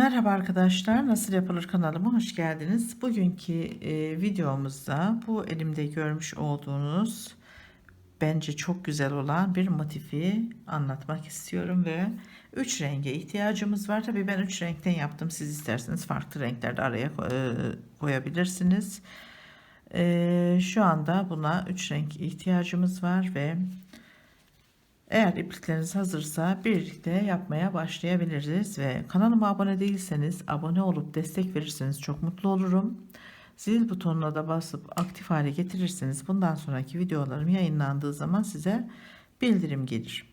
Merhaba arkadaşlar, Nasıl Yapılır kanalıma hoş geldiniz. Bugünkü e, videomuzda bu elimde görmüş olduğunuz bence çok güzel olan bir motifi anlatmak istiyorum ve 3 renge ihtiyacımız var. Tabii ben 3 renkten yaptım. Siz isterseniz farklı renklerde araya e, koyabilirsiniz. E, şu anda buna 3 renk ihtiyacımız var ve eğer iplikleriniz hazırsa birlikte yapmaya başlayabiliriz ve kanalıma abone değilseniz abone olup destek verirseniz çok mutlu olurum. Zil butonuna da basıp aktif hale getirirseniz bundan sonraki videolarım yayınlandığı zaman size bildirim gelir.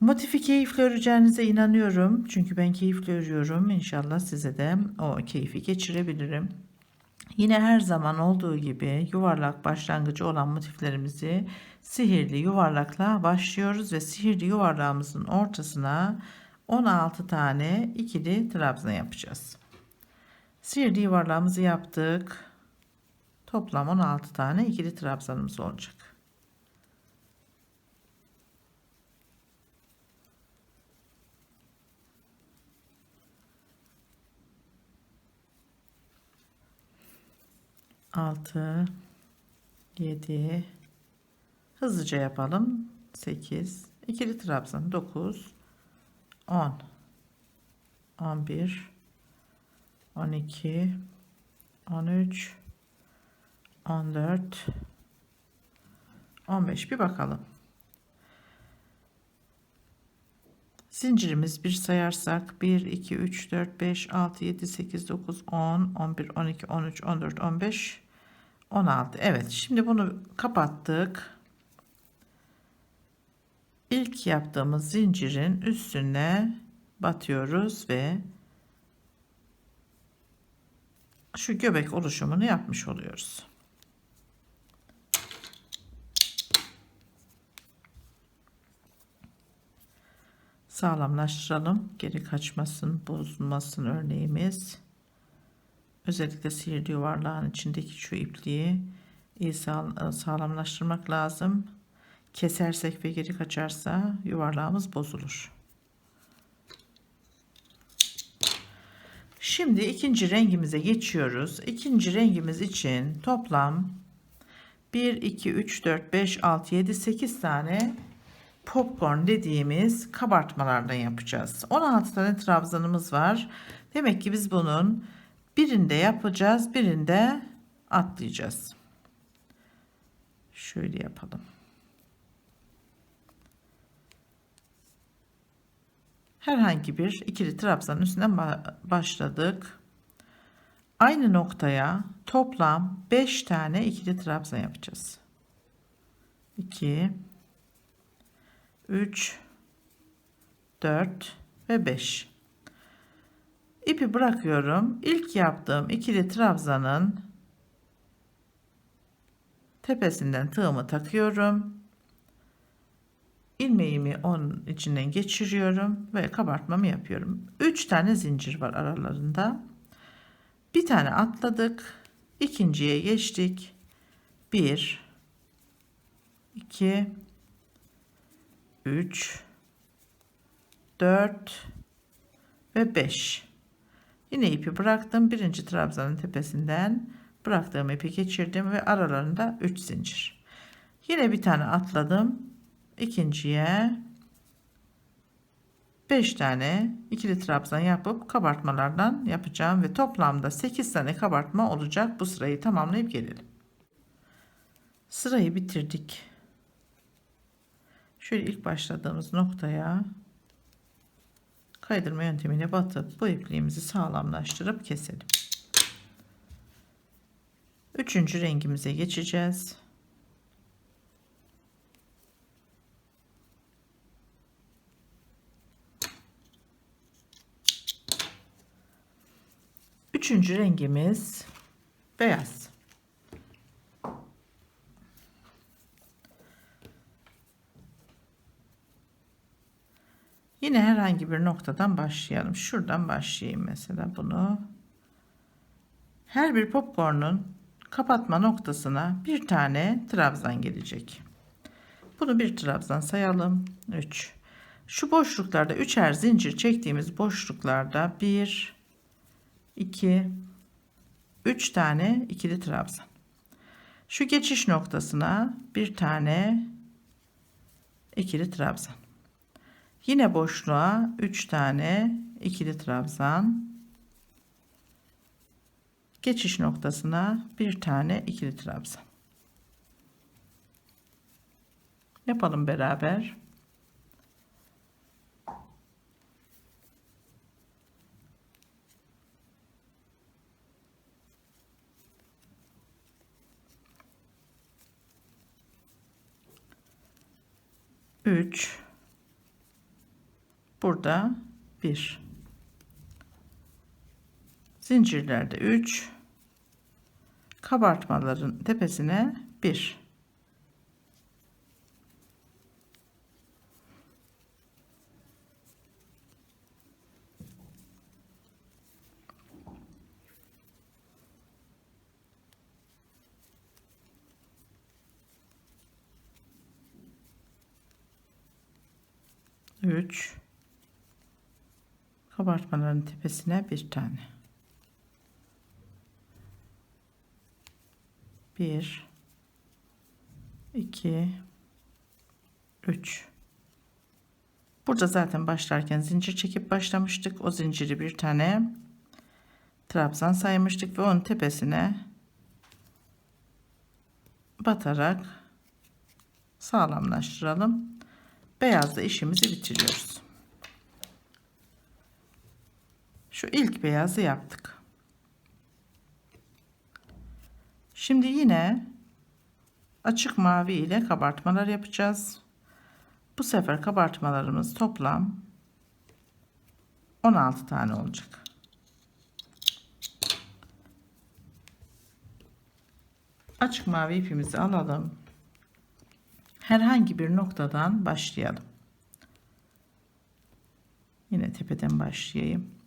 Motifi keyifli öreceğinize inanıyorum. Çünkü ben keyifli örüyorum. İnşallah size de o keyfi geçirebilirim. Yine her zaman olduğu gibi yuvarlak başlangıcı olan motiflerimizi sihirli yuvarlakla başlıyoruz ve sihirli yuvarlağımızın ortasına 16 tane ikili trabzan yapacağız. Sihirli yuvarlağımızı yaptık. Toplam 16 tane ikili trabzanımız olacak. Altı, yedi, hızlıca yapalım. Sekiz, ikili trabzan dokuz, on, on bir, on iki, on üç, on dört, on beş. Bir bakalım. Zincirimiz bir sayarsak 1, 2, 3, 4, 5, 6, 7, 8, 9, 10, 11, 12, 13, 14, 15, 16. Evet şimdi bunu kapattık. İlk yaptığımız zincirin üstüne batıyoruz ve şu göbek oluşumunu yapmış oluyoruz. sağlamlaştıralım. Geri kaçmasın, bozulmasın örneğimiz. Özellikle sihirli yuvarlağın içindeki şu ipliği iyi sağlamlaştırmak lazım. Kesersek ve geri kaçarsa yuvarlağımız bozulur. Şimdi ikinci rengimize geçiyoruz. İkinci rengimiz için toplam 1, 2, 3, 4, 5, 6, 7, 8 tane popcorn dediğimiz kabartmalardan yapacağız. 16 tane trabzanımız var. Demek ki biz bunun birinde yapacağız, birinde atlayacağız. Şöyle yapalım. Herhangi bir ikili trabzanın üstünden başladık. Aynı noktaya toplam 5 tane ikili trabzan yapacağız. 2 3 4 ve 5 ipi bırakıyorum. İlk yaptığım ikili trabzanın tepesinden tığımı takıyorum. İlmeğimi onun içinden geçiriyorum ve kabartmamı yapıyorum. 3 tane zincir var aralarında. Bir tane atladık. İkinciye geçtik. 1 2 3 4 ve 5 yine ipi bıraktım. Birinci trabzanın tepesinden bıraktığım ipi geçirdim ve aralarında 3 zincir. Yine bir tane atladım. İkinciye 5 tane ikili trabzan yapıp kabartmalardan yapacağım ve toplamda 8 tane kabartma olacak. Bu sırayı tamamlayıp gelelim. Sırayı bitirdik. Şöyle ilk başladığımız noktaya kaydırma yöntemine batıp bu ipliğimizi sağlamlaştırıp keselim. Üçüncü rengimize geçeceğiz. Üçüncü rengimiz beyaz. Yine herhangi bir noktadan başlayalım. Şuradan başlayayım mesela bunu. Her bir popcorn'un kapatma noktasına bir tane trabzan gelecek. Bunu bir trabzan sayalım. 3. Şu boşluklarda üçer zincir çektiğimiz boşluklarda 1 2 3 tane ikili trabzan. Şu geçiş noktasına bir tane ikili trabzan. Yine boşluğa 3 tane ikili trabzan. Geçiş noktasına bir tane ikili trabzan. Yapalım beraber. Üç. Burada bir. Zincirlerde üç. Kabartmaların tepesine bir. 3 kabartmaların tepesine bir tane 1 2 3 Burada zaten başlarken zincir çekip başlamıştık. O zinciri bir tane trabzan saymıştık ve onun tepesine batarak sağlamlaştıralım. Beyazla işimizi bitiriyoruz. Şu ilk beyazı yaptık. Şimdi yine açık mavi ile kabartmalar yapacağız. Bu sefer kabartmalarımız toplam 16 tane olacak. Açık mavi ipimizi alalım herhangi bir noktadan başlayalım. Yine tepeden başlayayım.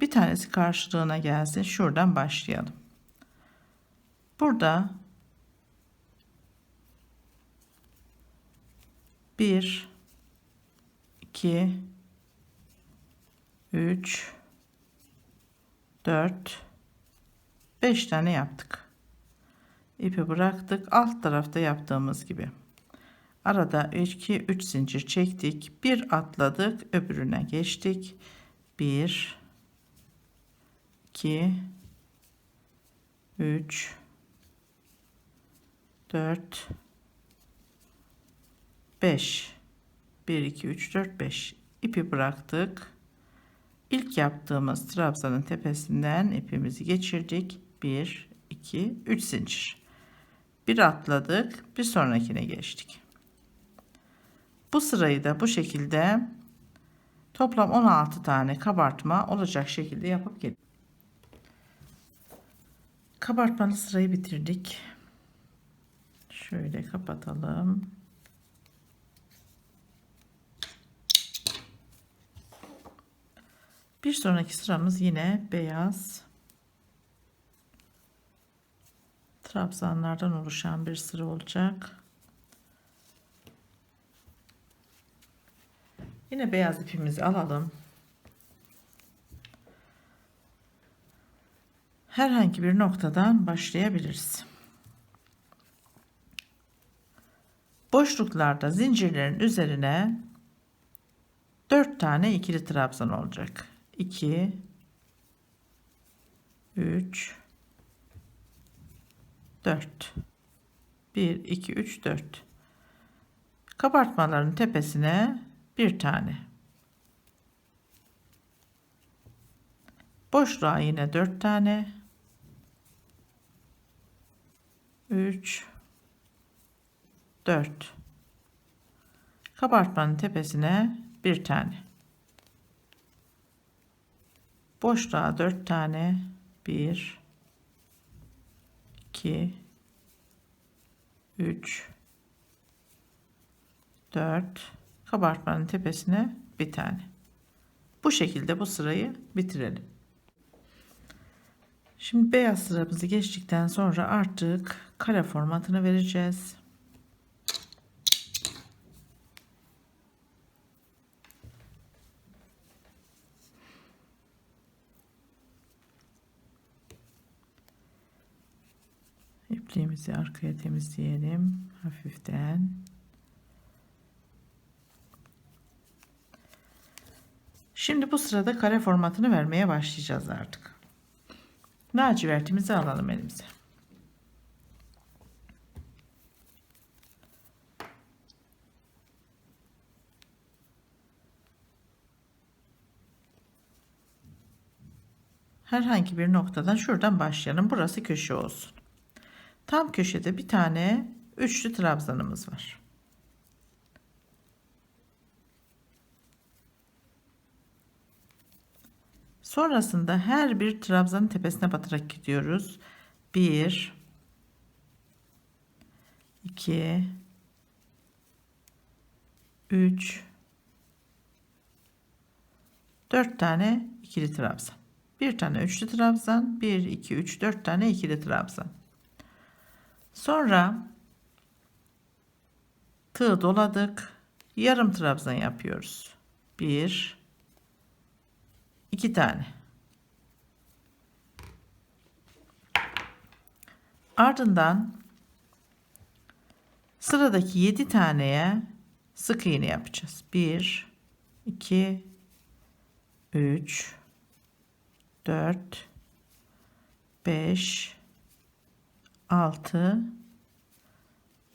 Bir tanesi karşılığına gelsin. Şuradan başlayalım. Burada bir, iki, üç, dört, beş tane yaptık ipi bıraktık. Alt tarafta yaptığımız gibi. Arada 2 3 zincir çektik. Bir atladık, öbürüne geçtik. 1 2 3 4 5 1 2 3 4 5 ipi bıraktık. İlk yaptığımız trabzanın tepesinden ipimizi geçirdik. 1 2 3 zincir. Bir atladık bir sonrakine geçtik. Bu sırayı da bu şekilde toplam 16 tane kabartma olacak şekilde yapıp gelin kabartmalı sırayı bitirdik şöyle kapatalım bir sonraki sıramız yine beyaz trabzanlardan oluşan bir sıra olacak. Yine beyaz ipimizi alalım. Herhangi bir noktadan başlayabiliriz. Boşluklarda zincirlerin üzerine 4 tane ikili trabzan olacak. 2 3 4 1 2 3 4 kabartmaların tepesine bir tane boşluğa yine 4 tane 3 4 kabartmanın tepesine bir tane boşluğa 4 tane 1 2 3 4 kabartmanın tepesine bir tane. Bu şekilde bu sırayı bitirelim. Şimdi beyaz sıramızı geçtikten sonra artık kare formatını vereceğiz. İpliğimizi arkaya temizleyelim hafiften. Şimdi bu sırada kare formatını vermeye başlayacağız artık. Lacivertimizi alalım elimize. Herhangi bir noktadan şuradan başlayalım. Burası köşe olsun. Tam köşede bir tane üçlü trabzanımız var. Sonrasında her bir trabzanın tepesine batarak gidiyoruz. 1 2 3 4 tane ikili trabzan. Bir tane üçlü trabzan, 1 2 3 4 tane ikili trabzan. Sonra tığ doladık. Yarım trabzan yapıyoruz. 1 2 tane. Ardından sıradaki 7 taneye sık iğne yapacağız. 1 2 3 4 5 6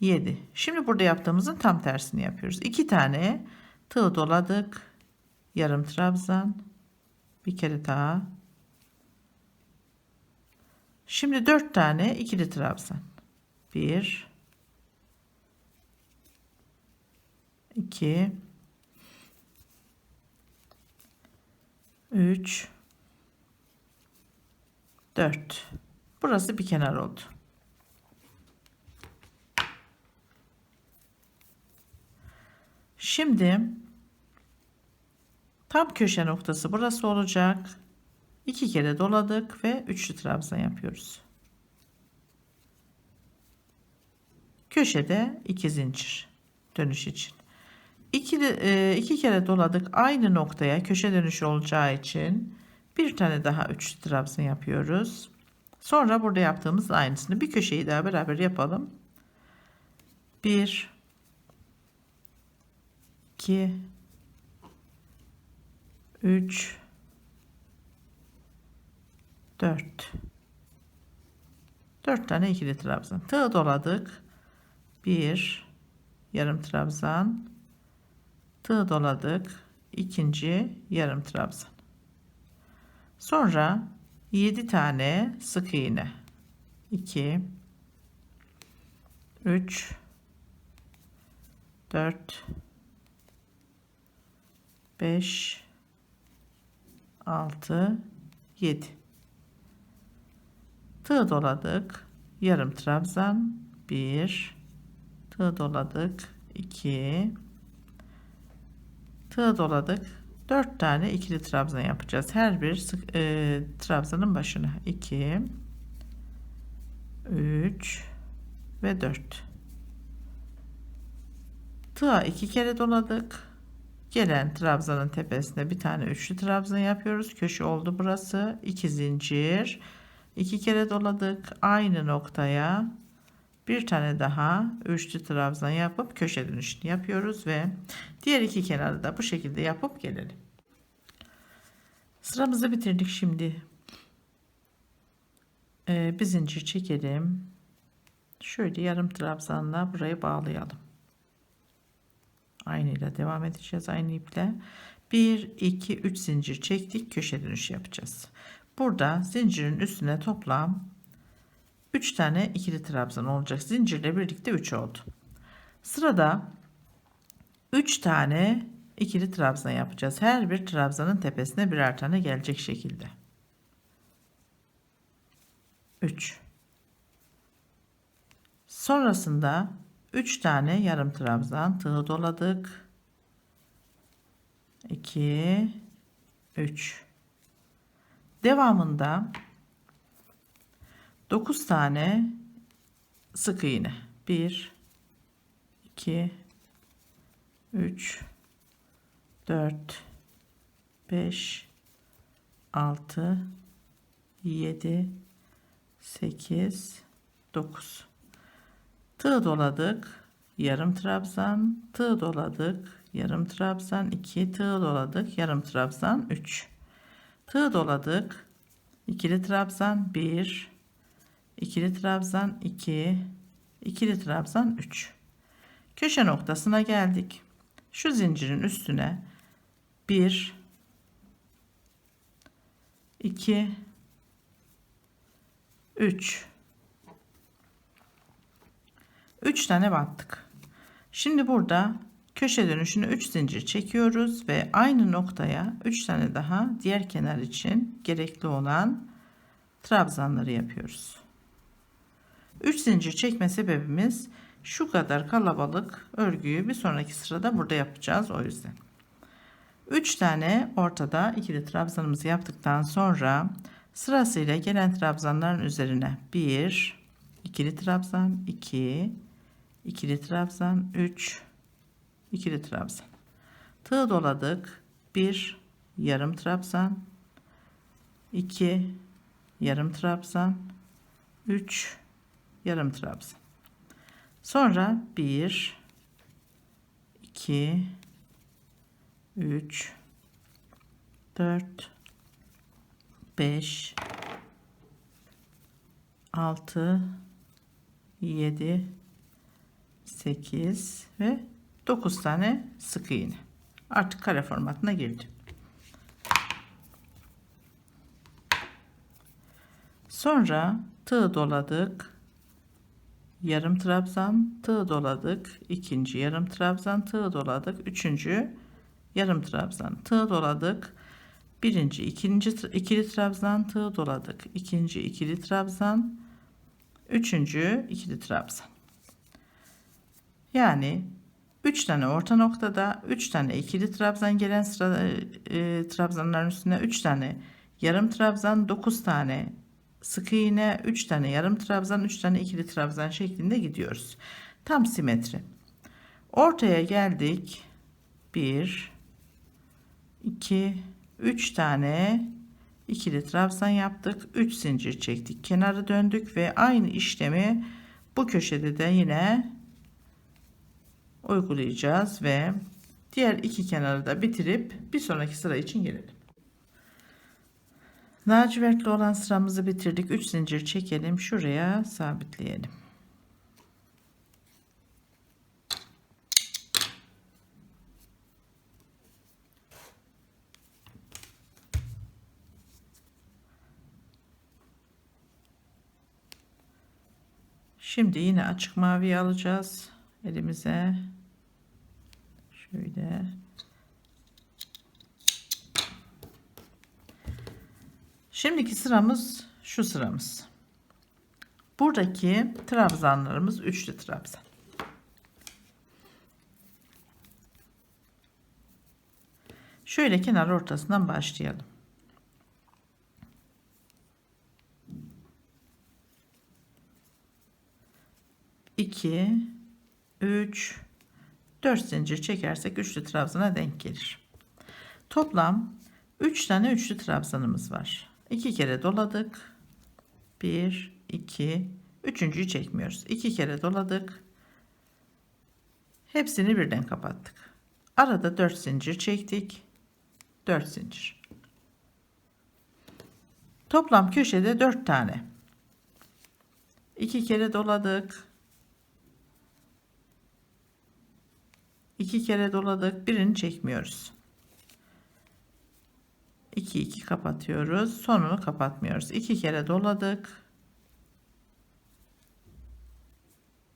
7 şimdi burada yaptığımızın tam tersini yapıyoruz 2 tane tığ doladık yarım trabzan bir kere daha. Şimdi 4 tane ikili trabzan. 1 2 3 4 burası bir kenar oldu. Şimdi tam köşe noktası burası olacak iki kere doladık ve üçlü trabzan yapıyoruz köşede iki zincir dönüş için iki, e, iki kere doladık aynı noktaya köşe dönüşü olacağı için bir tane daha üç trabzan yapıyoruz. Sonra burada yaptığımız aynısını bir köşeyi daha beraber yapalım. 1 2 3 4 4 tane ikili trabzan. Tığ doladık. 1 yarım trabzan. Tığ doladık. ikinci yarım trabzan. Sonra 7 tane sık iğne. 2 3 4 5 6 7 tığ doladık. Yarım trabzan. 1 tığ doladık. 2 tığ doladık. 4 tane ikili trabzan yapacağız. Her bir sık, e, trabzanın başına. 2 3 ve 4 tığa iki kere doladık. Gelen trabzanın tepesine bir tane üçlü trabzan yapıyoruz. Köşe oldu burası. 2 zincir. 2 kere doladık. Aynı noktaya bir tane daha üçlü trabzan yapıp köşe dönüşünü yapıyoruz ve diğer iki kenarı da bu şekilde yapıp gelelim. Sıramızı bitirdik şimdi. Ee, bir zincir çekelim. Şöyle yarım trabzanla burayı bağlayalım. Aynı ile devam edeceğiz aynı iple. 1 2 3 zincir çektik. Köşe dönüşü yapacağız. Burada zincirin üstüne toplam 3 tane ikili trabzan olacak. Zincirle birlikte 3 oldu. Sırada 3 tane ikili trabzan yapacağız. Her bir trabzanın tepesine birer tane gelecek şekilde. 3 Sonrasında 3 tane yarım trabzan tığı doladık. 2 3 Devamında 9 tane sık iğne. 1 2 3 4 5 6 7 8 9 Tığ doladık. Yarım trabzan. Tığ doladık. Yarım trabzan. 2 tığ doladık. Yarım trabzan. 3. Tığ doladık. İkili trabzan 1. İkili trabzan 2. İkili trabzan 3. Köşe noktasına geldik. Şu zincirin üstüne 1 2 3 3 tane battık. Şimdi burada köşe dönüşünü 3 zincir çekiyoruz ve aynı noktaya 3 tane daha diğer kenar için gerekli olan trabzanları yapıyoruz. 3 zincir çekme sebebimiz şu kadar kalabalık örgüyü bir sonraki sırada burada yapacağız o yüzden. 3 tane ortada ikili trabzanımızı yaptıktan sonra sırasıyla gelen trabzanların üzerine 1 ikili trabzan 2 ikili trabzan 3 ikili trabzan. Tığ doladık. 1 yarım trabzan. 2 yarım trabzan. 3 yarım trabzan. Sonra 1 2 3 4 5 6 7 8 ve 9 tane sık iğne. Artık kare formatına girdi. Sonra tığ doladık. Yarım trabzan tığ doladık. ikinci yarım trabzan tığ doladık. Üçüncü yarım trabzan tığ doladık. Birinci, ikinci ikili trabzan tığ doladık. İkinci ikili trabzan, üçüncü ikili trabzan. Yani 3 tane orta noktada 3 tane ikili trabzan gelen sıra e, trabzanların üstüne 3 tane yarım trabzan 9 tane sık iğne 3 tane yarım trabzan 3 tane ikili trabzan şeklinde gidiyoruz. Tam simetri. Ortaya geldik. 1 2 3 tane ikili trabzan yaptık. 3 zincir çektik. Kenarı döndük ve aynı işlemi bu köşede de yine uygulayacağız ve diğer iki kenarı da bitirip bir sonraki sıra için gelelim. Lacivertli olan sıramızı bitirdik. 3 zincir çekelim. Şuraya sabitleyelim. Şimdi yine açık mavi alacağız elimize. Şöyle. Şimdiki sıramız şu sıramız. Buradaki trabzanlarımız üçlü trabzan. Şöyle kenar ortasından başlayalım. 2 3 4 zincir çekersek üçlü trabzana denk gelir. Toplam 3 tane üçlü trabzanımız var. 2 kere doladık. 1 2 üçüncüyü çekmiyoruz. 2 kere doladık. Hepsini birden kapattık. Arada 4 zincir çektik. 4 zincir. Toplam köşede 4 tane. 2 kere doladık. İki kere doladık birini çekmiyoruz. 2 2 kapatıyoruz sonunu kapatmıyoruz. 2 kere doladık.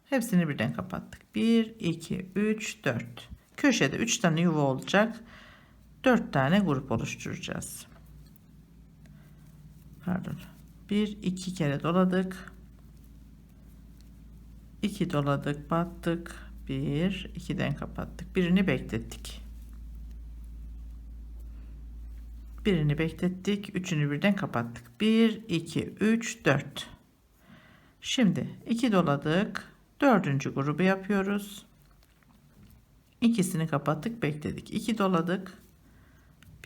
Hepsini birden kapattık. 1 2 3 4 köşede 3 tane yuva olacak. 4 tane grup oluşturacağız. Pardon. 1 2 kere doladık. 2 doladık battık 1 2'den kapattık. Birini beklettik. Birini beklettik üçünü birden kapattık. 1 2 3 4 şimdi 2 doladık. Dördüncü grubu yapıyoruz. İkisini kapattık bekledik. 2 doladık.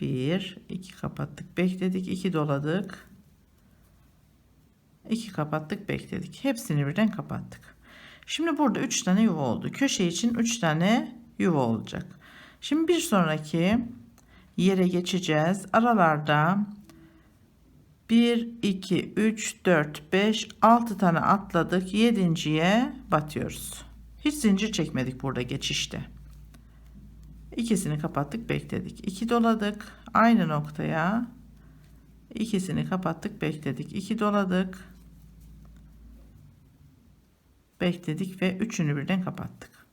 1 2 kapattık bekledik. 2 doladık. 2 kapattık bekledik. Hepsini birden kapattık Şimdi burada 3 tane yuva oldu. Köşe için 3 tane yuva olacak. Şimdi bir sonraki yere geçeceğiz. Aralarda 1, 2, 3, 4, 5, 6 tane atladık. 7.ye batıyoruz. Hiç zincir çekmedik burada geçişte. İkisini kapattık bekledik. 2 doladık. Aynı noktaya ikisini kapattık bekledik. 2 doladık. Bekledik ve üçünü birden kapattık.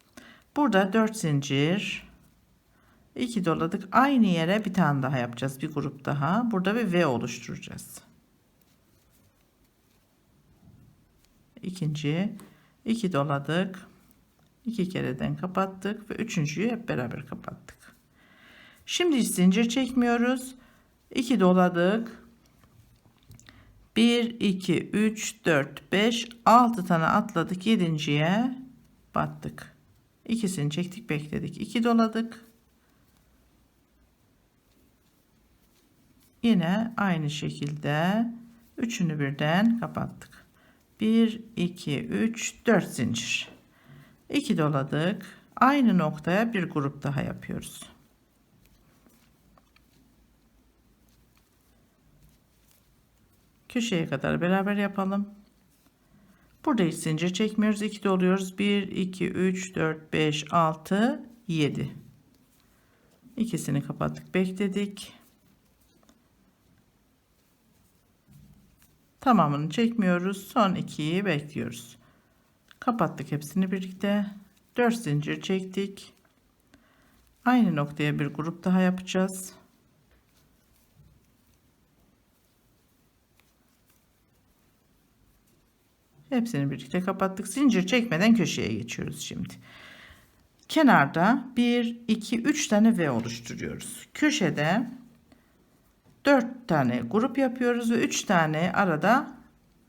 Burada 4 zincir 2 doladık. Aynı yere bir tane daha yapacağız. Bir grup daha. Burada bir V oluşturacağız. İkinci 2 doladık. 2 kereden kapattık ve üçüncüyü hep beraber kapattık. Şimdi hiç zincir çekmiyoruz. 2 doladık. 1 2 3 4 5 6 tane atladık. 7.ye battık. İkisini çektik, bekledik. 2 doladık. Yine aynı şekilde üçünü birden kapattık. 1 2 3 4 zincir. 2 doladık. Aynı noktaya bir grup daha yapıyoruz. Köşeye kadar beraber yapalım. Burada hiç zincir çekmiyoruz. 2 doluyoruz. 1 2 3 4 5 6 7. İkisini kapattık, bekledik. Tamamını çekmiyoruz. Son ikiyi bekliyoruz. Kapattık hepsini birlikte. 4 zincir çektik. Aynı noktaya bir grup daha yapacağız. Hepsini birlikte kapattık. Zincir çekmeden köşeye geçiyoruz şimdi. Kenarda 1, 2, 3 tane V oluşturuyoruz. Köşede 4 tane grup yapıyoruz ve 3 tane arada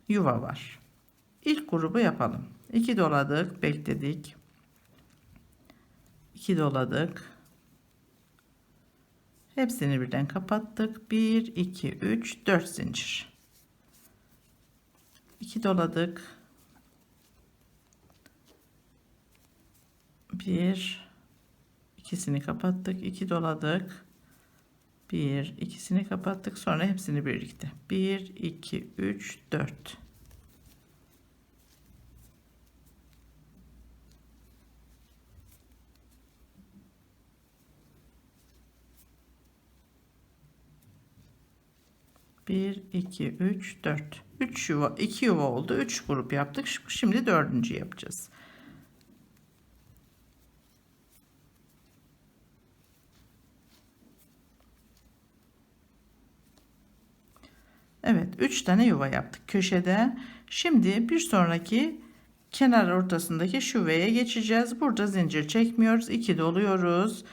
yuva var. İlk grubu yapalım. 2 doladık, bekledik. 2 doladık. Hepsini birden kapattık. 1 2 3 4 zincir. 2 doladık. 1 ikisini kapattık. 2 doladık. 1 ikisini kapattık. Sonra hepsini birlikte. 1 2 3 4 1 2 3 4 3 yuva 2 yuva oldu 3 grup yaptık şimdi dördüncü yapacağız Evet 3 tane yuva yaptık köşede şimdi bir sonraki kenar ortasındaki şu V'ye geçeceğiz burada zincir çekmiyoruz 2 doluyoruz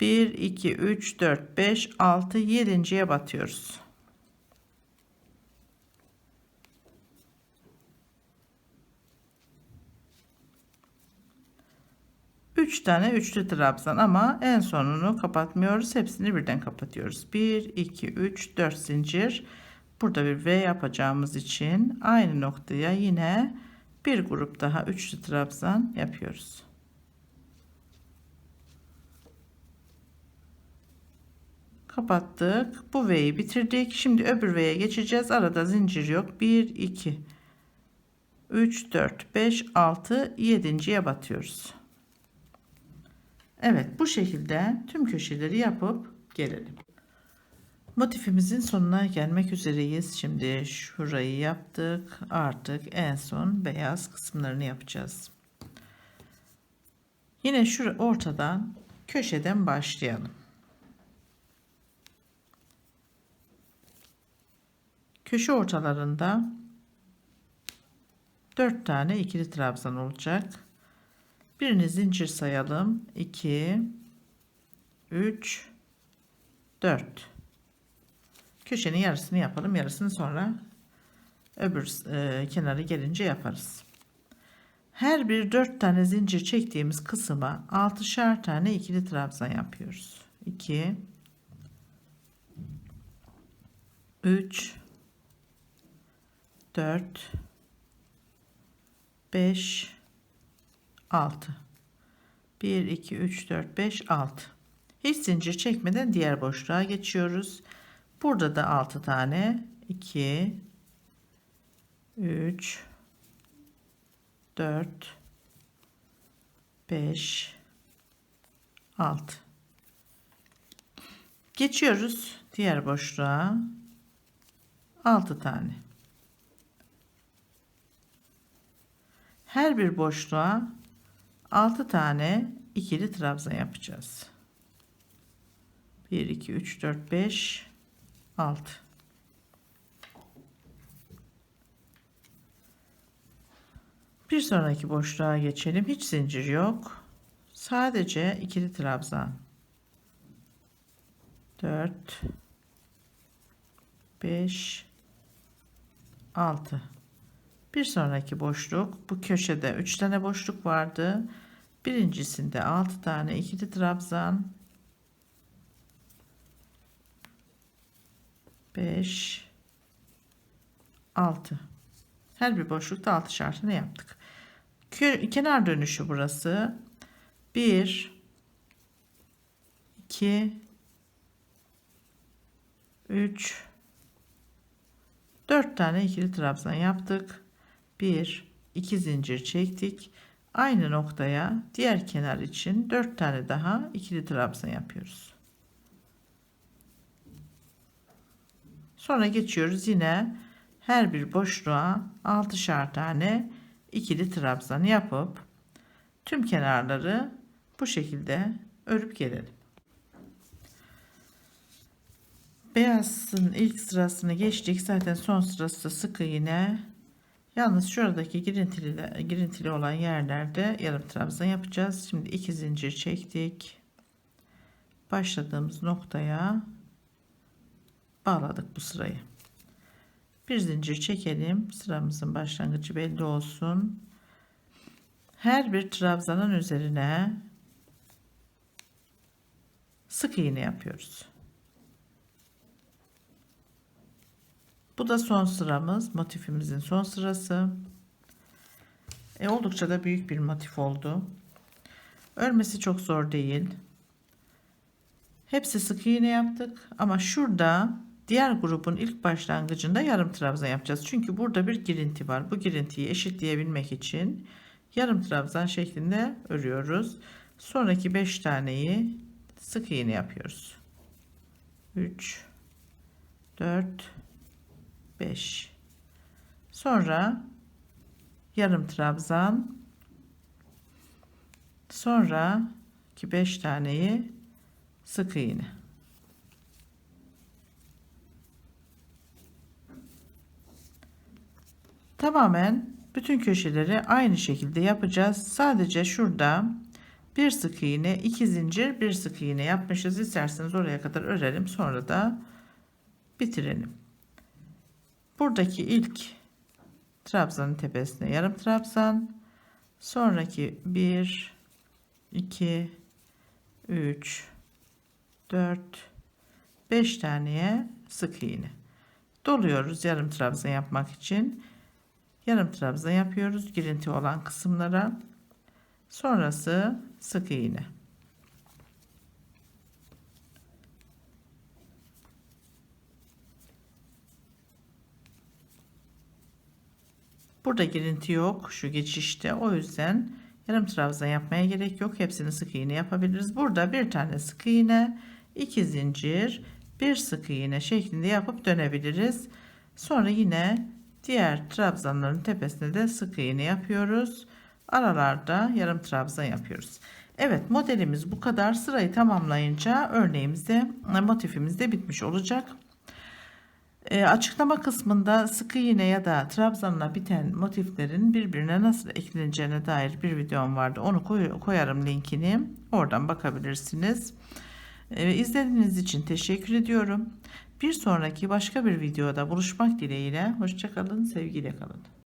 1 2 3 4 5 6 7.ye batıyoruz 3 tane üçlü trabzan ama en sonunu kapatmıyoruz. Hepsini birden kapatıyoruz. 1, 2, 3, 4 zincir. Burada bir V yapacağımız için aynı noktaya yine bir grup daha üçlü trabzan yapıyoruz. Kapattık. Bu V'yi bitirdik. Şimdi öbür V'ye geçeceğiz. Arada zincir yok. 1, 2, 3, 4, 5, 6, 7.ye batıyoruz. Evet bu şekilde tüm köşeleri yapıp gelelim. Motifimizin sonuna gelmek üzereyiz. Şimdi şurayı yaptık. Artık en son beyaz kısımlarını yapacağız. Yine şu ortadan köşeden başlayalım. Köşe ortalarında 4 tane ikili trabzan olacak. Birini zincir sayalım. 2 3 4 Köşenin yarısını yapalım. Yarısını sonra öbür e, kenarı gelince yaparız. Her bir 4 tane zincir çektiğimiz kısma 6'şer tane ikili trabzan yapıyoruz. 2 3 4 5 6 1 2 3 4 5 6 hiç zincir çekmeden diğer boşluğa geçiyoruz burada da 6 tane. 2 3 4 5 6 geçiyoruz diğer boşluğa. 6 tane. Her bir boşluğa 6 tane ikili trabzan yapacağız. 1 2 3 4 5 6 bir sonraki boşluğa geçelim. Hiç zincir yok. Sadece ikili trabzan. 4 5 6 bir sonraki boşluk. Bu köşede 3 tane boşluk vardı. Birincisinde 6 tane ikili trabzan 5 6 her bir boşlukta 6 şartını yaptık. Kenar dönüşü burası. 1 2 3 4 tane ikili trabzan yaptık. 1 2 zincir çektik. Aynı noktaya diğer kenar için 4 tane daha ikili trabzan yapıyoruz sonra geçiyoruz yine her bir boşluğa 6'şar tane ikili trabzan yapıp tüm kenarları bu şekilde örüp gelelim. Beyazın ilk sırasını geçtik. Zaten son sırası sık iğne yalnız şuradaki girintili, girintili olan yerlerde yarım trabzan yapacağız. Şimdi iki zincir çektik. Başladığımız noktaya bağladık bu sırayı bir zincir çekelim sıramızın başlangıcı belli olsun her bir trabzanın üzerine sık iğne yapıyoruz Bu da son sıramız. Motifimizin son sırası. E, oldukça da büyük bir motif oldu. Örmesi çok zor değil. Hepsi sık iğne yaptık. Ama şurada diğer grubun ilk başlangıcında yarım trabzan yapacağız. Çünkü burada bir girinti var. Bu girintiyi eşitleyebilmek için yarım trabzan şeklinde örüyoruz. Sonraki 5 taneyi sık iğne yapıyoruz. 3 4 5 sonra yarım trabzan sonra ki 5 taneyi sık iğne tamamen bütün köşeleri aynı şekilde yapacağız. Sadece şurada bir sık iğne iki zincir bir sık iğne yapmışız. İsterseniz oraya kadar örelim sonra da bitirelim. Buradaki ilk trabzanın tepesine yarım trabzan. Sonraki 1 2 3 4 5 taneye sık iğne. Doluyoruz yarım trabzan yapmak için yarım trabzan yapıyoruz girinti olan kısımlara sonrası sık iğne Burada girinti yok şu geçişte. O yüzden yarım trabzan yapmaya gerek yok. Hepsini sık iğne yapabiliriz. Burada bir tane sık iğne, iki zincir, bir sık iğne şeklinde yapıp dönebiliriz. Sonra yine diğer trabzanların tepesine de sık iğne yapıyoruz. Aralarda yarım trabzan yapıyoruz. Evet modelimiz bu kadar. Sırayı tamamlayınca örneğimizde motifimiz de bitmiş olacak. E, açıklama kısmında sık iğne ya da trabzanla biten motiflerin birbirine nasıl ekleneceğine dair bir videom vardı. Onu koy, koyarım linkini. Oradan bakabilirsiniz. E, izlediğiniz için teşekkür ediyorum. Bir sonraki başka bir videoda buluşmak dileğiyle. Hoşçakalın, sevgiyle kalın.